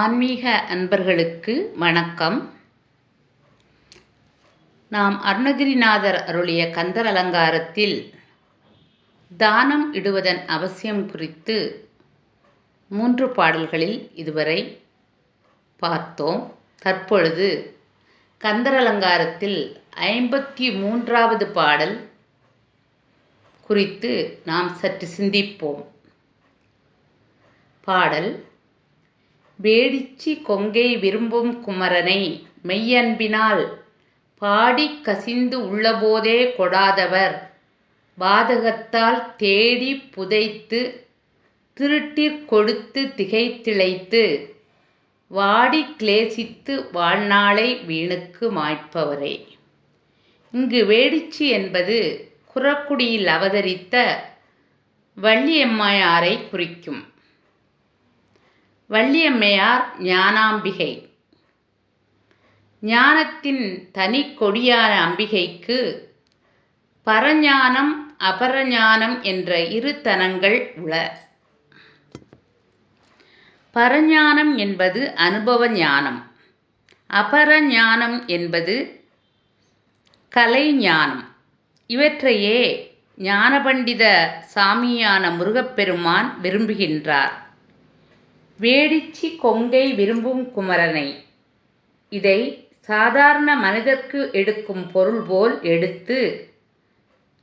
ஆன்மீக அன்பர்களுக்கு வணக்கம். நாம் அருணகிரிநாதர் அருளிய கந்தர் அலங்காரத்தில் தானம் இடுவதன் அவசியம் குறித்து மூன்று பாடல்களில் இதுவரை பார்த்தோம். தற்பொழுது கந்தர் அலங்காரத்தில் ஐம்பத்தி மூன்றாவது பாடல் குறித்து நாம் சற்று சிந்திப்போம். பாடல் வேடிச்சி கொங்கை விரும்பும் குமரனை மெய்யன்பினால் பாடிக் கசிந்து உள்ளபோதே கொடாதவர். பாதகத்தால் தேடி புதைத்து திருட்டிற் கொடுத்து திகைத்திழைத்து வாடி கிளேசித்து வாழ்நாளை வீணுக்கு மாய்ப்பவரே. இங்கு வேடிச்சி என்பது குறக்குடியில் அவதரித்த வள்ளியம்மையாரை குறிக்கும். வள்ளியம்மையார் ஞானாம்பிகை. ஞானத்தின் தனி கொடியான அம்பிகைக்கு பரஞானம் அபரஞானம் என்ற இரு தனங்கள் உள. பரஞானம் என்பது அனுபவ ஞானம். அபரஞானம் என்பது கலை ஞானம். இவற்றையே ஞானபண்டித சாமியான முருகப்பெருமான் விரும்புகின்றார். வேடிச்சி கொங்கை விரும்பும் குமரனை. இதை சாதாரண மனிதர்க்கு எடுக்கும் பொருள் போல் எடுத்து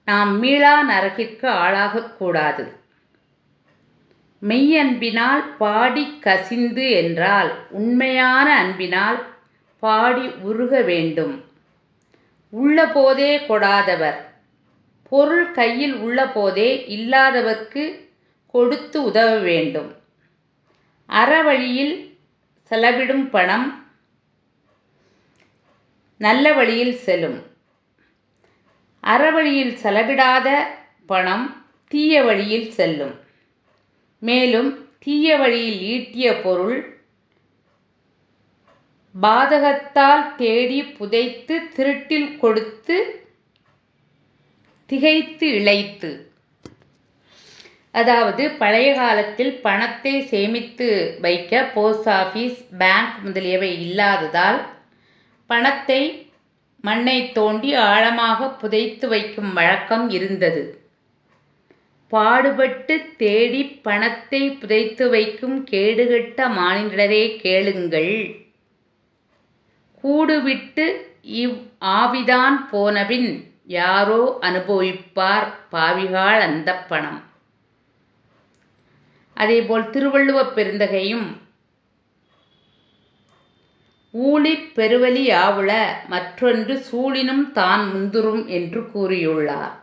நாம் மீளா நரகிற்கு ஆளாகக்கூடாது மெய்யன்பினால் பாடி கசிந்து என்றால் உண்மையான அன்பினால் பாடி உருக வேண்டும். உள்ளபோதே கொடாதவர். பொருள் கையில் உள்ளபோதே இல்லாதவர்க்கு கொடுத்து உதவ வேண்டும். அறவழியில் செலவிடும் பணம் நல்ல வழியில் செல்லும். அறவழியில் செலவிடாத பணம் தீய வழியில் செல்லும். மேலும் தீய வழியில் ஈட்டிய பொருள் பாதகத்தால் தேடி புதைத்து திருட்டில் கொடுத்து திகைத்து இழைத்து அதாவது பழைய காலத்தில் பணத்தை சேமித்து வைக்க போஸ்ட் ஆஃபீஸ் பேங்க் முதலியவை இல்லாததால் பணத்தை மண்ணை தோண்டி ஆழமாக புதைத்து வைக்கும் வழக்கம் இருந்தது. பாடுபட்டு தேடி பணத்தை புதைத்து வைக்கும் கேடுகட்ட மானிடரே கேளுங்கள். கூடுவிட்டு இவ் ஆவிதான் போனபின் யாரோ அனுபவிப்பார் பாவிகாள் அந்த பணம். அதேபோல் திருவள்ளுவப் பெருந்தகையும் ஊழி பெருவலி ஆவுள மற்றொன்று சூழினும் தான் முந்துரும் என்று கூறியுள்ளார்.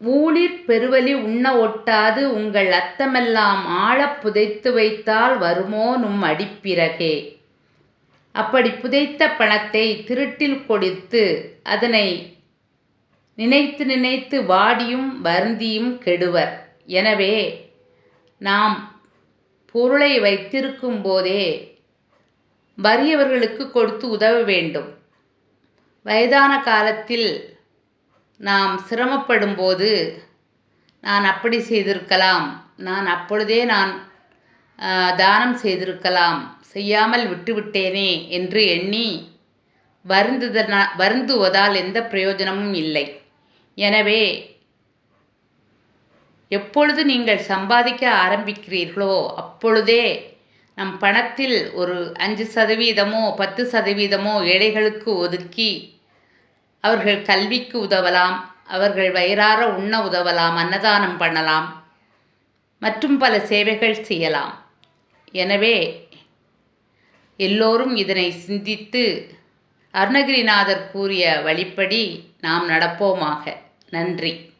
ஊழிற் பெருவலி உண்ண ஒட்டாது உங்கள் அத்தமெல்லாம் ஆழப் புதைத்து வைத்தால் வருமோ நும் அடிப்பிறகே. அப்படி புதைத்த பணத்தை திருட்டில் கொடுத்து அதனை நினைத்து நினைத்து வாடியும் வருந்தியும் கெடுவர். எனவே நாம் பொருளை வைத்திருக்கும் போதே வறியவர்களுக்கு கொடுத்து உதவ வேண்டும். வயதான காலத்தில் நாம் சிரமப்படும் போது நான் அப்படி செய்திருக்கலாம் நான் அப்பொழுதே நான் தானம் செய்திருக்கலாம் செய்யாமல் விட்டுவிட்டேனே என்று எண்ணி வருந்துதனா வருந்துவதால் எந்த பிரயோஜனமும் இல்லை. எனவே எப்பொழுது நீங்கள் சம்பாதிக்க ஆரம்பிக்கிறீர்களோ அப்பொழுதே நம் பணத்தில் ஒரு அஞ்சு சதவீதமோ பத்து சதவீதமோ ஏழைகளுக்கு ஒதுக்கி அவர்கள் கல்விக்கு உதவலாம் அவர்கள் வயிறார உண்ண உதவலாம் அன்னதானம் பண்ணலாம் மற்றும் பல சேவைகள் செய்யலாம். எனவே எல்லோரும் இதனை சிந்தித்து அருணகிரிநாதர் கூறிய வழிப்படி நாம் நடப்போமாக. நன்றி.